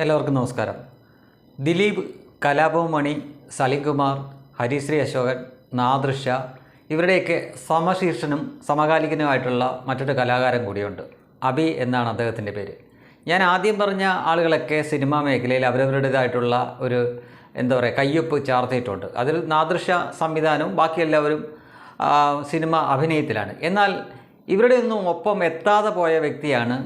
എല്ലാവർക്കും നമസ്കാരം. ദിലീപ് കലാഭവമണി മണി സലിംകുമാർ ഹരിശ്രീ അശോകൻ നാദൃശ ഇവരുടെയൊക്കെ സമശീർഷനും സമകാലികനുമായിട്ടുള്ള മറ്റൊരു കലാകാരൻ കൂടിയുണ്ട്. അബി എന്നാണ് അദ്ദേഹത്തിന്റെ പേര്. ഞാൻ ആദ്യം പറഞ്ഞ ആളുകളൊക്കെ സിനിമാ മേഖലയിൽ അവരവരുടേതായിട്ടുള്ള ഒരു എന്താ പറയുക കയ്യൊപ്പ് ചാർത്തിയിട്ടുണ്ട്. അതിൽ നാദൃശ സംവിധാനവും ബാക്കി എല്ലാവരും സിനിമ അഭിനയത്തിലാണ്. എന്നാൽ ഇവരുടെ ഒന്നും ഒപ്പം എത്താതെ പോയ വ്യക്തിയാണ്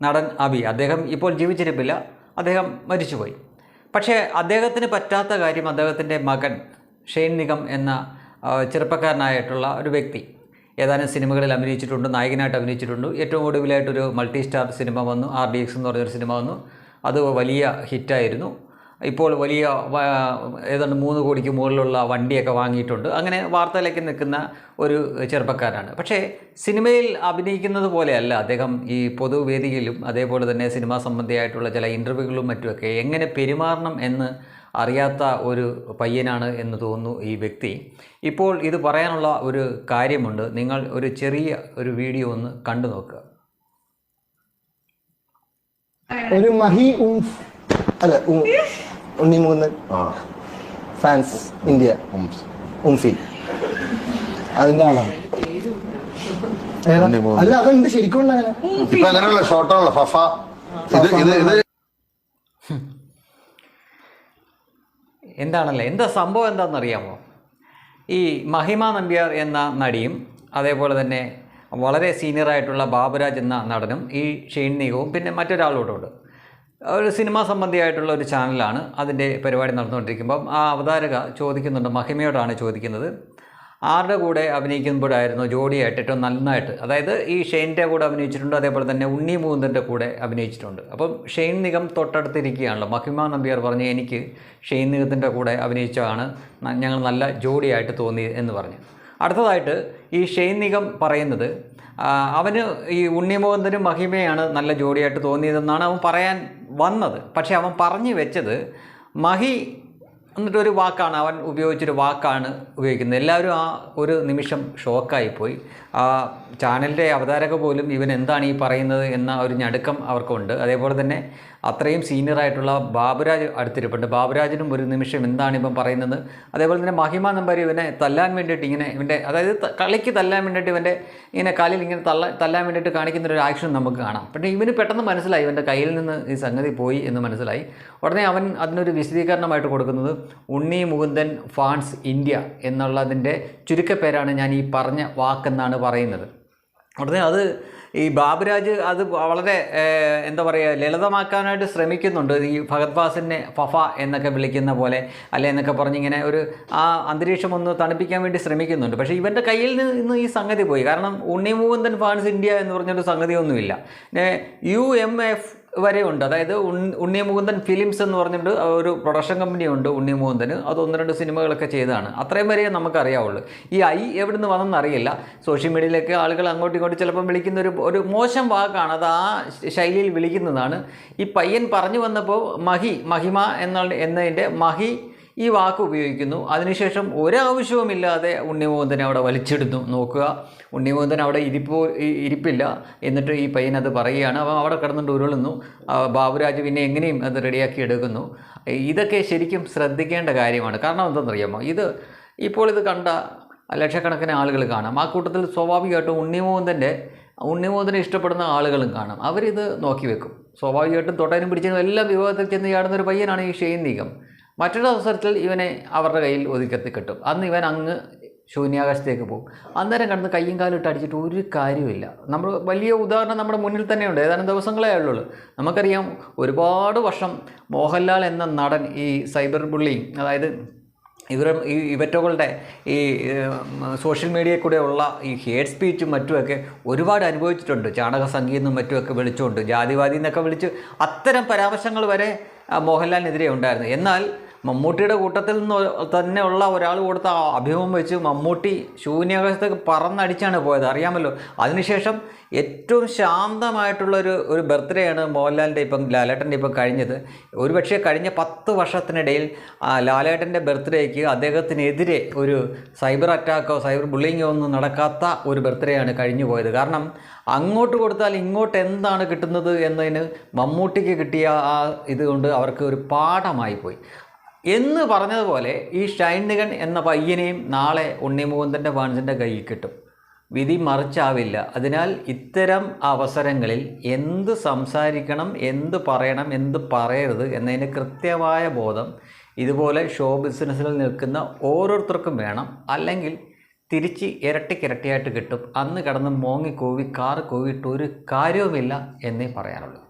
നടൻ അബി. അദ്ദേഹം ഇപ്പോൾ ജീവിച്ചിരിപ്പില്ല. അദ്ദേഹം മരിച്ചുപോയി. പക്ഷേ അദ്ദേഹത്തിന് പറ്റാത്ത കാര്യം അദ്ദേഹത്തിന്റെ മകൻ ഷെയ്ൻ നിഗം എന്ന ചെറുപ്പക്കാരനായിട്ടുള്ള ഒരു വ്യക്തി ഏതാനും സിനിമകളിൽ അഭിനയിച്ചിട്ടുണ്ട് നായകനായിട്ട് അഭിനയിച്ചിട്ടുണ്ട്. ഏറ്റവും ഒടുവിലായിട്ടൊരു മൾട്ടി സ്റ്റാർ സിനിമ വന്നു ആർ ഡി എക്സ് എന്ന് പറഞ്ഞൊരു സിനിമ വന്നു. അത് വലിയ ഹിറ്റായിരുന്നു. ഇപ്പോൾ വലിയ ഏതാണ്ട് മൂന്ന് കോടിക്ക് മുകളിലുള്ള വണ്ടിയൊക്കെ വാങ്ങിയിട്ടുണ്ട്. അങ്ങനെ വാർത്തയിലേക്ക് നിൽക്കുന്ന ഒരു ചെറുപ്പക്കാരനാണ് പക്ഷേ സിനിമയിൽ അഭിനയിക്കുന്നത് പോലെയല്ല അദ്ദേഹം ഈ പൊതുവേദിയിലും അതേപോലെ തന്നെ സിനിമാ സംബന്ധിയായിട്ടുള്ള ചില ഇന്റർവ്യൂകളും മറ്റുമൊക്കെ എങ്ങനെ പെരുമാറണം എന്ന് അറിയാത്ത ഒരു പയ്യനാണ് എന്ന് തോന്നുന്നു ഈ വ്യക്തി. ഇപ്പോൾ ഇത് പറയാനുള്ള ഒരു കാര്യമുണ്ട്. നിങ്ങൾ ഒരു ചെറിയ ഒരു വീഡിയോ ഒന്ന് കണ്ടു നോക്കുക. ഒരു മഹി ഉം അല്ല ഉണ്ണിമൂന്നൻ ഫാൻസ് ഇന്ത്യ. ഉംഫി. അതിന്റെ ആളാണ് അല്ല അതുണ്ട് ശരിക്കും ഉണ്ട് അങ്ങനെ ഫഫ. ഇത് ഇത് ഇത്. എന്താണല്ലേ? എന്താ സംഭവം എന്താണെന്നറിയാമോ? ഈ മഹിമ നമ്പ്യാർ എന്ന നടിയും അതേപോലെ തന്നെ വളരെ സീനിയറായിട്ടുള്ള ബാബുരാജ് എന്ന നടനും ഈ ഷെയ്ൻ നിഗവും പിന്നെ മറ്റൊരാളോടുണ്ട് ഒരു സിനിമ സംബന്ധിയായിട്ടുള്ള ഒരു ചാനലാണ് അതിന്റെ പരിപാടി നടന്നുകൊണ്ടിരിക്കുമ്പം ആ അവതാരക ചോദിക്കുന്നുണ്ട് മഹിമയോടാണ് ചോദിക്കുന്നത്. ആരുടെ കൂടെ അഭിനയിക്കുമ്പോഴായിരുന്നു ജോഡിയായിട്ട് ഏറ്റവും നന്നായിട്ട് അതായത് ഈ ഷെയിന്റെ കൂടെ അഭിനയിച്ചിട്ടുണ്ട് അതേപോലെ തന്നെ ഉണ്ണി മൂന്നിന്റെ കൂടെ അഭിനയിച്ചിട്ടുണ്ട്. അപ്പം ഷെയിൻ നിഗം തൊട്ടടുത്തിരിക്കുകയാണല്ലോ. മഹിമ നമ്പ്യാർ പറഞ്ഞ് എനിക്ക് ഷെയിൻ നിഗത്തിന്റെ കൂടെ അഭിനയിച്ചാണ് ഞങ്ങൾ നല്ല ജോഡിയായിട്ട് തോന്നി എന്ന് പറഞ്ഞു. അടുത്തതായിട്ട് ഈ ഷെയിൻ നിഗം പറയുന്നത് അവന് ഈ ഉണ്ണിമോഹന്തനും മഹിമയാണ് നല്ല ജോഡിയായിട്ട് തോന്നിയതെന്നാണ് അവൻ പറയാൻ വന്നത്. പക്ഷേ അവൻ പറഞ്ഞു വെച്ചത് മഹി എന്നിട്ടൊരു വാക്കാണ് അവൻ ഉപയോഗിച്ചൊരു വാക്കാണ് ഉപയോഗിക്കുന്നത്. എല്ലാവരും ആ ഒരു നിമിഷം ഷോക്കായിപ്പോയി. ആ ചാനലിന്റെ അവതാരക പോലും ഇവൻ എന്താണ് ഈ പറയുന്നത് എന്ന ഒരു ഞടുക്കം അവർക്കുണ്ട്. അതേപോലെ തന്നെ അത്രയും സീനിയറായിട്ടുള്ള ബാബുരാജ് അടുത്തിരിപ്പുണ്ട്. ബാബുരാജിനും ഒരു നിമിഷം എന്താണ് ഇപ്പം പറയുന്നത്? അതേപോലെ തന്നെ മഹിമ നമ്പർ ഇവനെ തല്ലാൻ വേണ്ടിയിട്ട് ഇങ്ങനെ ഇവന്റെ അതായത് കളിക്ക് തല്ലാൻ വേണ്ടിയിട്ട് ഇവന്റെ ഇങ്ങനെ കാലിൽ ഇങ്ങനെ തള്ള തല്ലാൻ വേണ്ടിയിട്ട് കാണിക്കുന്ന ഒരു ആക്ഷൻ നമുക്ക് കാണാം. പക്ഷേ ഇവന് പെട്ടെന്ന് മനസ്സിലായി. ഇവന്റെ കയ്യിൽ നിന്ന് ഈ സംഗതി പോയി എന്ന് മനസ്സിലായി. ഉടനെ അവൻ അതിനൊരു വിശദീകരണമായിട്ട് കൊടുക്കുന്നത് ഉണ്ണി മുകുന്ദൻ ഫാൻസ് ഇന്ത്യ എന്നുള്ളതിന്റെ ചുരുക്കപ്പേരാണ് ഞാൻ ഈ പറഞ്ഞ വാക്കെന്നാണ് പറയുന്നത്. ഉടനെ അത് ഈ ബാബുരാജ് അത് വളരെ എന്താ പറയുക ലളിതമാക്കാനായിട്ട് ശ്രമിക്കുന്നുണ്ട്. ഈ ഭഗത് ഫാസിനെ ഫഫ എന്നൊക്കെ വിളിക്കുന്ന പോലെ അല്ലെ എന്നൊക്കെ പറഞ്ഞിങ്ങനെ ഒരു ആ അന്തരീക്ഷം ഒന്ന് തണുപ്പിക്കാൻ വേണ്ടി ശ്രമിക്കുന്നുണ്ട്. പക്ഷേ ഇവന്റെ കയ്യിൽ നിന്ന് ഈ സംഗതി പോയി. കാരണം ഉണ്ണി മുകുന്ദൻ ഫാൻസ് ഇന്ത്യ എന്ന് പറഞ്ഞൊരു സംഗതിയൊന്നുമില്ല. യു എം എഫ് വരെ ഉണ്ട്. അതായത് ഉൺ- ഉണ്ണി മുകുന്ദൻ ഫിലിംസ് എന്ന് പറഞ്ഞിട്ട് ഒരു പ്രൊഡക്ഷൻ കമ്പനി ഉണ്ട് ഉണ്ണി മുകുന്ദന് അത് ഒന്ന് രണ്ട് സിനിമകളൊക്കെ ചെയ്തതാണ്. അത്രയും വരെ നമുക്കറിയാവുള്ളൂ. ഈ ഐ എവിടെ നിന്ന് വന്നെന്ന് അറിയില്ല. സോഷ്യൽ മീഡിയയിലൊക്കെ ആളുകൾ അങ്ങോട്ടും ഇങ്ങോട്ടും ചിലപ്പം വിളിക്കുന്ന ഒരു ഒരു മോശം വാക്കാണ്. അത് ആ ശൈലിയിൽ വിളിക്കുന്നതാണ്. ഈ പയ്യൻ പറഞ്ഞു വന്നപ്പോൾ മഹി മഹിമ എന്നുള്ള എന്നതിന്റെ മഹി ഈ വാക്ക് ഉപയോഗിക്കുന്നു. അതിനുശേഷം ഒരാവശ്യവുമില്ലാതെ ഉണ്ണിമോഹന്തനെ അവിടെ വലിച്ചിടുന്നു നോക്കുക. ഉണ്ണിമോഹന്തൻ അവിടെ ഇരിപ്പോ ഇരിപ്പില്ല. എന്നിട്ട് ഈ പയ്യൻ അത് പറയുകയാണ്. അപ്പം അവിടെ കിടന്നുകൊണ്ട് ഉരുളുന്നു. പിന്നെ എങ്ങനെയും അത് റെഡിയാക്കി എടുക്കുന്നു. ഇതൊക്കെ ശരിക്കും ശ്രദ്ധിക്കേണ്ട കാര്യമാണ്. കാരണം എന്താണെന്നറിയാമോ? ഇത് ഇപ്പോൾ ഇത് കണ്ട ലക്ഷക്കണക്കിന് ആളുകൾ കാണാം. ആ കൂട്ടത്തിൽ സ്വാഭാവികമായിട്ടും ഉണ്ണിമോഹന്തന്റെ ഉണ്ണിമോഹന്തനെ ഇഷ്ടപ്പെടുന്ന ആളുകളും കാണാം. അവരിത് നോക്കി വെക്കും. സ്വാഭാവികമായിട്ടും തൊട്ടനും പിടിച്ചതിനും എല്ലാം വിവാഹത്തിൽ ചെന്ന് ചാടുന്ന ഒരു പയ്യനാണ് ഈ ഷെയ്ൻ നീക്കം മറ്റൊരു അവസരത്തിൽ ഇവനെ അവരുടെ കയ്യിൽ ഒതുക്കത്തി കിട്ടും. അന്ന് ഇവൻ അങ്ങ് ശൂന്യാകാശത്തേക്ക് പോകും. അന്നേരം കടന്ന് കയ്യും കാലും ഇട്ട് അടിച്ചിട്ട് ഒരു കാര്യമില്ല നമ്മൾ വലിയ ഉദാഹരണം നമ്മുടെ മുന്നിൽ തന്നെയുണ്ട്. ഏതാനും ദിവസങ്ങളേ ഉള്ളൂ നമുക്കറിയാം ഒരുപാട് വർഷം മോഹൻലാൽ എന്ന നടൻ ഈ സൈബർ ബുള്ളിങ് അതായത് ഇവർ ഈ ഇവറ്റകളുടെ ഈ സോഷ്യൽ മീഡിയയിൽ കൂടെ ഉള്ള ഈ ഹേറ്റ് സ്പീച്ചും മറ്റുമൊക്കെ ഒരുപാട് അനുഭവിച്ചിട്ടുണ്ട്. ചാണക സംഗീതം മറ്റുമൊക്കെ വിളിച്ചുകൊണ്ട് ജാതിവാദി എന്നൊക്കെ വിളിച്ച് അത്തരം പരാമർശങ്ങൾ വരെ മോഹൻലാലിനെതിരെ ഉണ്ടായിരുന്നു. എന്നാൽ മമ്മൂട്ടിയുടെ കൂട്ടത്തിൽ നിന്ന് തന്നെ ഉള്ള ഒരാൾ കൊടുത്ത അഭിമുഖം വെച്ച് മമ്മൂട്ടി ശൂന്യാകാശത്തേക്ക് പറന്നടിച്ചാണ് പോയത്. അറിയാമല്ലോ? അതിനുശേഷം ഏറ്റവും ശാന്തമായിട്ടുള്ള ഒരു ഒരു ബർത്ത്ഡേ ആണ് മോഹൻലാലിന്റെ ഇപ്പം ലാലേട്ടന്റെ ഇപ്പം കഴിഞ്ഞത്. ഒരുപക്ഷെ കഴിഞ്ഞ പത്ത് വർഷത്തിനിടയിൽ ലാലേട്ടന്റെ ബർത്ത്ഡേക്ക് അദ്ദേഹത്തിനെതിരെ ഒരു സൈബർ അറ്റാക്കോ സൈബർ ബുള്ളിങ്ങോ ഒന്നും നടക്കാത്ത ഒരു ബർത്ത്ഡേ ആണ് കഴിഞ്ഞു പോയത്. കാരണം അങ്ങോട്ട് കൊടുത്താൽ ഇങ്ങോട്ട് എന്താണ് കിട്ടുന്നത് എന്നതിന് മമ്മൂട്ടിക്ക് കിട്ടിയ ആ ഇതുകൊണ്ട് അവർക്ക് ഒരു പാഠമായി പോയി. എന്ന് പറഞ്ഞതുപോലെ ഈ ഷൈൻ എന്ന പയ്യനെയും നാളെ ഉണ്ണിമുകുന്ദന്റെ ഫാൻസിന്റെ കയ്യിൽ കിട്ടും. വിധി മറിച്ചാവില്ല. അതിനാൽ ഇത്തരം അവസരങ്ങളിൽ എന്ത് സംസാരിക്കണം എന്ത് പറയണം എന്ത് പറയരുത് എന്നതിന് കൃത്യമായ ബോധം ഇതുപോലെ ഷോ ബിസിനസ്സിൽ നിൽക്കുന്ന ഓരോരുത്തർക്കും വേണം. അല്ലെങ്കിൽ തിരിച്ച് ഇരട്ടിക്കിരട്ടിയായിട്ട് കിട്ടും. അന്ന് കിടന്ന് മോങ്ങി കോവി കാറ് കൂവിയിട്ട് ഒരു കാര്യവുമില്ല എന്നേ പറയാനുള്ളൂ.